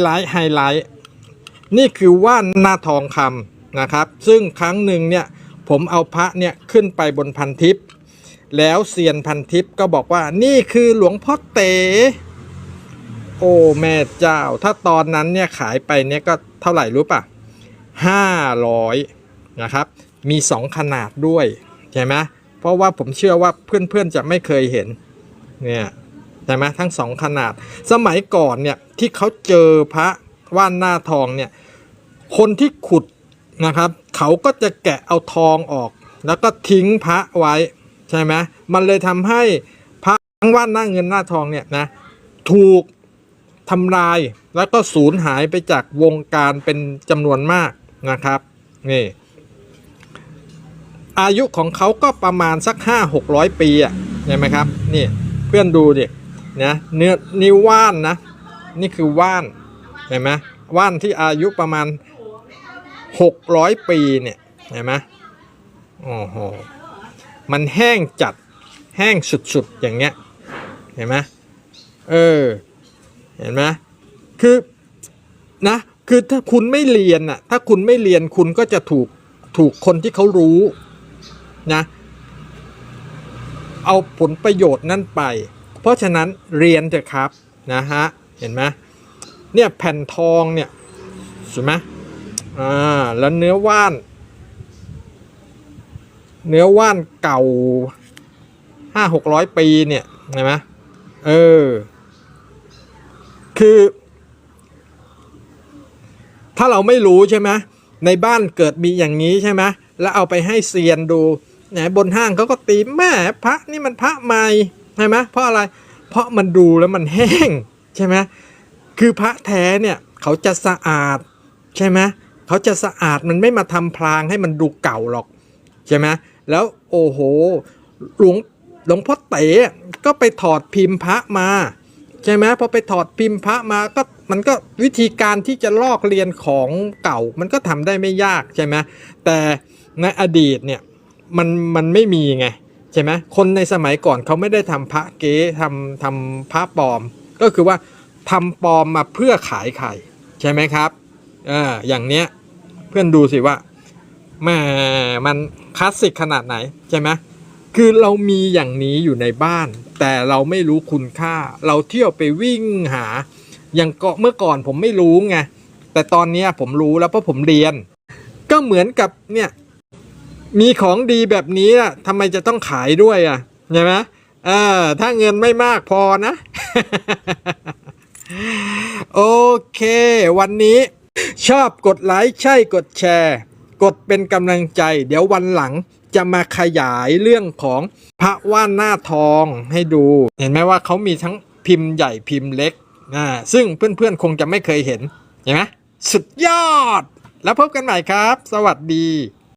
ไลท์ไฮไลท์นี่คือว่านหน้าทองคำนะครับ ซึ่งครั้งหนึ่งเนี่ยผมเอาพระเนี่ยขึ้นไปบนพันทิพย์แล้วเซียนพันทิพย์ก็บอกว่านี่คือหลวงพ่อเต๋โอ้แม่เจ้า ถ้าตอนนั้นเนี่ยขายไปเนี่ยก็เท่าไหร่รู้ป่ะห้าร้อยนะครับมีสองขนาดด้วย ใช่ไหมเพราะว่าผมเชื่อว่าเพื่อนๆจะไม่เคยเห็นเนี่ย ใช่ไหมทั้งสองขนาด สมัยก่อนเนี่ยที่เขาเจอพระว่านหน้าทองเนี่ยคนที่ขุดนะครับ เขาก็จะแกะเอาทองออก แล้วก็ทิ้งพระไว้ใช่ไหมมันเลยทำให้พระทั้งว่านหน้าเงินหน้าทองเนี่ยนะถูกทำลายแล้วก็สูญหายไปจากวงการเป็นจำนวนมากนะครับนี่อายุของเขาก็ประมาณสักห้าหกร้อยปีอะเห็นไหมครับ นี่ เพื่อนดูดิ นะเนื้อนิ้วว่านนะ นี่คือว่านเห็นไหมว่านที่อายุประมาณหกร้อยปีเนี่ยเห็นไหมโอ้โหมันแห้งจัดแห้งสุดๆอย่างเงี้ยเห็นไหมเออเห็นไหมคือนะคือถ้าคุณไม่เรียนอะถ้าคุณไม่เรียนคุณก็จะถูกถูกคนที่เขารู้นะเอาผลประโยชน์นั่นไป เพราะฉะนั้นเรียนเถอะครับนะฮะเห็นไหมเนี่ยแผ่นทองเนี่ยใช่ไหมอ่าแล้วเนื้อว่าน เนื้อว่านเก่าห้าหกร้อยปีเนี่ยเห็นไหมเออคือ ถ้าเราไม่รู้ใช่ไหมในบ้านเกิดมีอย่างนี้ใช่ไหมแล้วเอาไปให้เซียนดูไหนบนห้างเขาก็ตีแม่พระนี่มันพระใหม่ ใช่ไหมเพราะอะไรเพราะมันดูแล้วมันแห้งใช่ไหมคือพระแท้เนี่ยเขาจะสะอาดใช่ไหมเขาจะสะอาดมันไม่มาทำพรางให้มันดูเก่าหรอกใช่ไหมแล้วโอ้โหหลวงหลวงพ่อเต๋ก็ไปถอดพิมพ์พระมาใช่ไหมพอไปถอดพิมพ์พระมาก็มันก็วิธีการที่จะลอกเรียนของเก่า มันก็ทำได้ไม่ยากใช่ไหมแต่ในอดีตเนี่ยมันมันไม่มีไง ใช่ไหมคนในสมัยก่อนเขาไม่ได้ทำพระเก๊ทำทำพระปลอม ก็คือว่าทำปลอมมาเพื่อขายไข่ใช่ไหมครับเอออย่างเนี้ยเพื่อนดูสิว่าแหมมันคลาสสิกขนาดไหนใช่ไหมคือเรามีอย่างนี้อยู่ในบ้าน แต่เราไม่รู้คุณค่า เราเที่ยวไปวิ่งหา อย่างก็เมื่อก่อนผมไม่รู้ไงแต่ตอนนี้ผมรู้แล้วเพราะผมเรียน ก็เหมือนกับเนี่ย มีของดีแบบนี้อะทำไมจะต้องขายด้วยอะใช่ไหมเออถ้าเงินไม่มากพอนะ โอเค วันนี้ชอบกดไลค์ใช่กดแชร์ กดเป็นกำลังใจ เดี๋ยววันหลังจะมาขยายเรื่องของพระว่านหน้าทองให้ดู เห็นไหมว่าเขามีทั้งพิมพ์ใหญ่พิมพ์เล็กอ่าซึ่งเพื่อนๆคงจะไม่เคยเห็นเห็นไหมสุดยอด แล้วพบกันใหม่ครับ สวัสดี